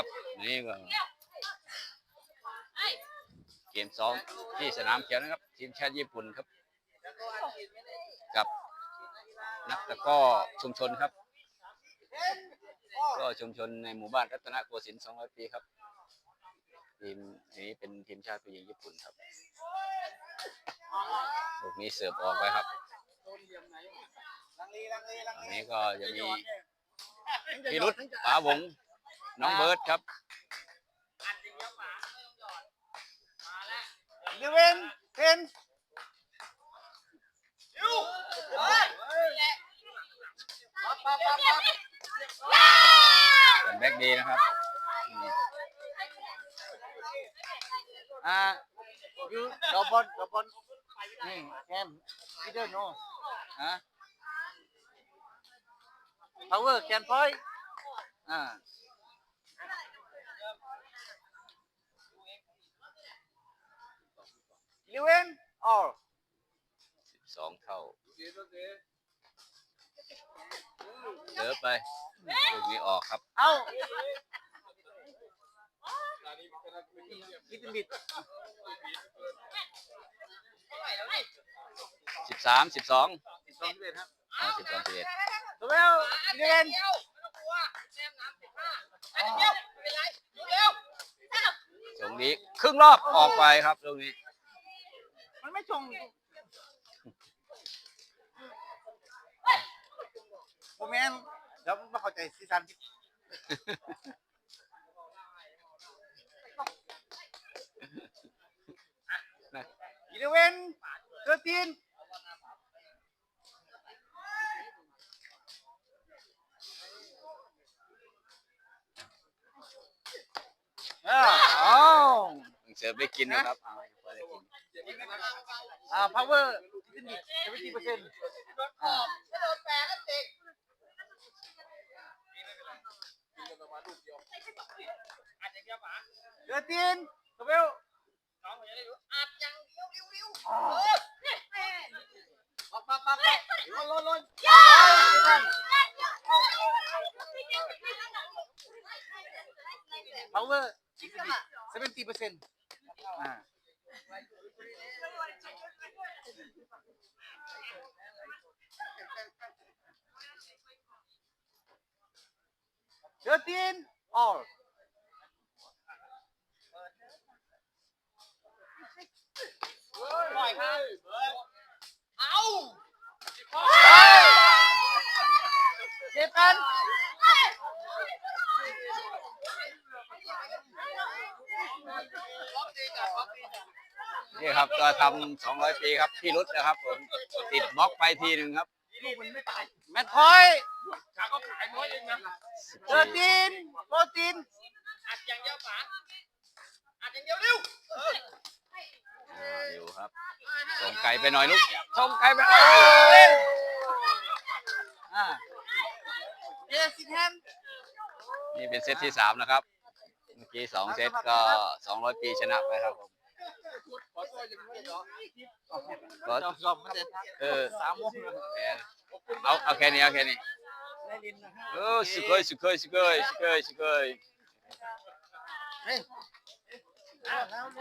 ครับนี่ก็เกมสองที่สนามเขียวนะครับ ทีมชาติญี่ปุ่นครับ กับนักตะก้อชุมชนครับ ก็ชุมชนในหมู่บ้านรัตนโกสินทร์200 ปีครับ ทีมนี้เป็นทีมชาติผู้หญิงญี่ปุ่นครับลูกนี้เสิร์ฟออกไปครับอันนี้ก็จะมีพิรุษป๋าวง น้องเบิร์ดครับเดเวนเทนเป็นแบ็กดีนะครับอืมอ่ายูดอบอลดอบอลนี่แคมพีเดอร์โน่ฮะพาวเวอร์แคนพอยอ่า เดเวนออล12เท่าเสิร์ฟไปลูกนี้ออกครับ เอ้าลิตบิด13 12สิบสองสิบเอ็ดครับอ๋อ12 11ตัวเวลเดเวนตรงนี้ครึ่งรอบออกไปครับตรงนี้มัน ไม่ชงโมเมนต์เดี๋ยวมาเข้าใจซีซั่นที่อีเลเวนเทอร์ทีนอ่าอ้าวเสิร์ฟได้กินนะครับเอาให้พอได้ กินอ่าพาวเวอร์ที่นี่เจ็ดสิบเปอร์เซ็นต์อ่าเทอร์ทีนตัวเวลปักปักปักปักลนลนลนพาวเวอร์เซเวนตี้เปอร์เซ็นต์อ่า Thirteen all. ปล่อยครับเอาเจ็บกันนี่ครับก็ทำ200 ปีครับ พี่รุดนะครับผม ติดบล็อกไปทีหนึ่งครับ แมทพอยเธอตีนโปรตีนอ่าอยู่ครับส่งไกลไปหน่อยลูกส่งไกลไปหน่อยอ่าเยสิแฮมนี่เป็นเซตที่สามนะครับ เมื่อกี้สองเซตก็200ปีชนะไปครับผม ก็ก็มันจะเออสามโมงเอาเอาแค่นี้เอาแค่นี้ได้ลินนะฮะโอ้สุกยสุกยสุดยสุกยสุดเฮ้ย